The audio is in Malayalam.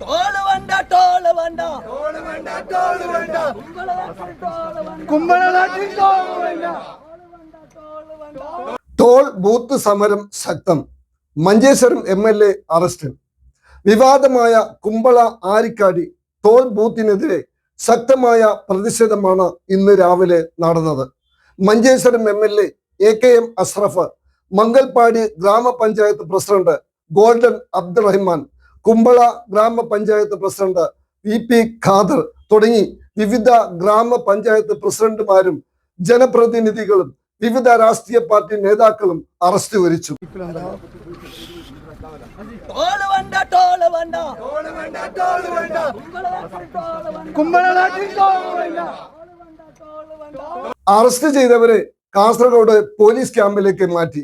ടോൾ വേണ്ട ടോൾ വേണ്ട കുമ്പളനാട്ടിൽ ടോൾ വേണ്ട ടോൾ ബൂത്ത് സമരം ശക്തം. Manjeshwaram M L A arrest. വിവാദമായ കുമ്പള ആരിക്കാടി ടോൾ ബൂത്തിനെതിരെ ശക്തമായ പ്രതിഷേധമാണ് ഇന്ന് രാവിലെ നടന്നത്. Manjeshwaram M L A A K M Ashraf Mangalpady ഗ്രാമപഞ്ചായത്ത് പ്രസിഡന്റ് ഗോൾഡൻ അബ്ദുറഹിമാൻ കുമ്പള ഗ്രാമപഞ്ചായത്ത് പ്രസിഡന്റ് വി പി ഖാദർ തുടങ്ങി വിവിധ ഗ്രാമപഞ്ചായത്ത് പ്രസിഡന്റുമാരും ജനപ്രതിനിധികളും വിവിധ രാഷ്ട്രീയ പാർട്ടി നേതാക്കളും അറസ്റ്റ് വരിച്ചു. അറസ്റ്റ് ചെയ്തവരെ കാസർഗോഡ് പോലീസ് ക്യാമ്പിലേക്ക് മാറ്റി.